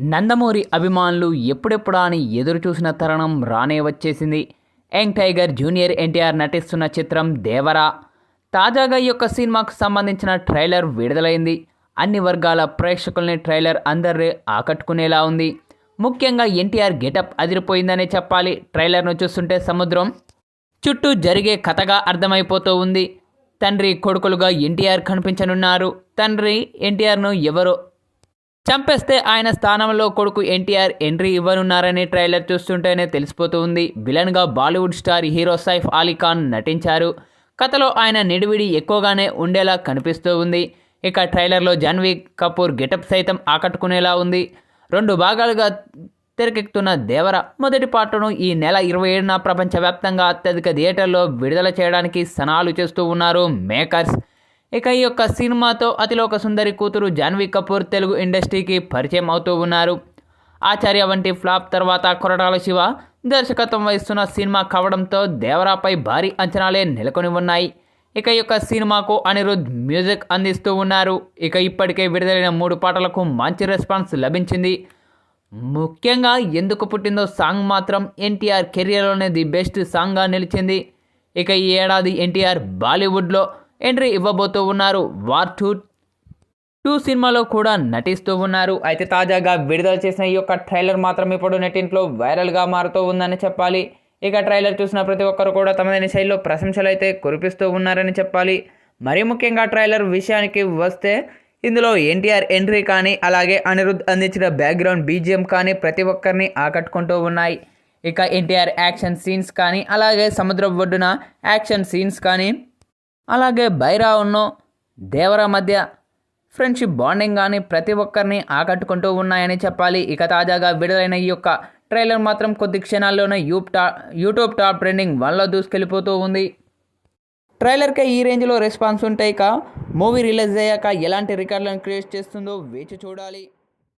నందమూరి అభిమానులు ఎప్పుడెప్పుడా అని ఎదురు చూసిన తరుణం రానే వచ్చేసింది. యంగ్ టైగర్ జూనియర్ ఎన్టీఆర్ నటిస్తున్న చిత్రం దేవరా. తాజాగా ఈ యొక్క సినిమాకు సంబంధించిన ట్రైలర్ విడుదలైంది. అన్ని వర్గాల ప్రేక్షకుల్ని ట్రైలర్ అందరి ఆకట్టుకునేలా ఉంది. ముఖ్యంగా ఎన్టీఆర్ గెటప్ అదిరిపోయిందనే చెప్పాలి. ట్రైలర్ను చూస్తుంటే సముద్రం చుట్టూ జరిగే కథగా అర్థమైపోతూ ఉంది. తండ్రి కొడుకులుగా ఎన్టీఆర్ కనిపించనున్నారు. తండ్రి ఎన్టీఆర్ను ఎవరో చంపేస్తే ఆయన స్థానంలో కొడుకు ఎన్టీఆర్ ఎంట్రీ ఇవ్వనున్నారని ట్రైలర్ చూస్తుంటేనే తెలిసిపోతూ ఉంది. విలన్గా Bollywood star hero Saif Ali Khan నటించారు. కథలో ఆయన నిడివిడి ఎక్కువగానే ఉండేలా కనిపిస్తూ ఉంది. ఇక ట్రైలర్లో జాన్వీ కపూర్ గెటప్ సైతం ఆకట్టుకునేలా ఉంది. రెండు భాగాలుగా తెరకెక్కుతున్న దేవర మొదటి పాటను ఈ నెల ఇరవై ఏడున ప్రపంచవ్యాప్తంగా అత్యధిక థియేటర్లో విడుదల చేయడానికి సనాలు చేస్తూ ఉన్నారు మేకర్స్. ఇక ఈ యొక్క సినిమాతో అతిలోక సుందరి కూతురు జాన్వీ కపూర్ తెలుగు ఇండస్ట్రీకి పరిచయం అవుతూ ఉన్నారు. ఆచార్య వంటి ఫ్లాప్ తర్వాత కొరటాల శివ దర్శకత్వం వహిస్తున్న సినిమా కావడంతో దేవరాపై భారీ అంచనాలే నెలకొని ఉన్నాయి. ఇక ఈ యొక్క సినిమాకు అనిరుద్ మ్యూజిక్ అందిస్తూ ఉన్నారు. ఇక ఇప్పటికే విడుదలైన మూడు పాటలకు మంచి రెస్పాన్స్ లభించింది. ముఖ్యంగా ఎందుకు పుట్టిందో సాంగ్ మాత్రం ఎన్టీఆర్ కెరియర్లోనే ది బెస్ట్ సాంగ్గా నిలిచింది. ఇక ఈ ఏడాది ఎన్టీఆర్ బాలీవుడ్లో ఎంట్రీ ఇవ్వబోతూ ఉన్నారు. వార్ టూ టూ సినిమాలో కూడా నటిస్తూ ఉన్నారు. అయితే తాజాగా విడుదల చేసిన ఈ యొక్క ట్రైలర్ మాత్రం ఇప్పుడు నెట్టింట్లో వైరల్గా మారుతూ ఉందని చెప్పాలి. ఇక ట్రైలర్ చూసిన ప్రతి ఒక్కరు కూడా తమదైన శైలిలో ప్రశంసలు అయితే కురిపిస్తూ ఉన్నారని చెప్పాలి. మరీ ముఖ్యంగా ట్రైలర్ విషయానికి వస్తే ఇందులో ఎన్టీఆర్ ఎంట్రీ కానీ అలాగే అనిరుద్ధ్ అందించిన బ్యాక్గ్రౌండ్ బీజిఎం కానీ ప్రతి ఒక్కరిని ఆకట్టుకుంటూ ఉన్నాయి. ఇక ఎన్టీఆర్ యాక్షన్ సీన్స్ కానీ అలాగే సముద్రం ఒడ్డున యాక్షన్ సీన్స్ కానీ అలాగే బైరా ఉన్నో దేవర మధ్య ఫ్రెండ్షిప్ బాండింగ్ కానీ ప్రతి ఒక్కరిని ఆకట్టుకుంటూ ఉన్నాయని చెప్పాలి. ఇక తాజాగా విడుదలైన ఈ యొక్క ట్రైలర్ మాత్రం కొద్ది క్షణాల్లోనే యూప్ టా యూట్యూబ్ టాప్ ట్రెండింగ్ వన్లో దూసుకెళ్ళిపోతూ ఉంది. ట్రైలర్కే ఈ రేంజ్లో రెస్పాన్స్ ఉంటే ఇక మూవీ రిలీజ్ అయ్యాక ఎలాంటి రికార్డులను క్రియేట్ చేస్తుందో వేచి చూడాలి.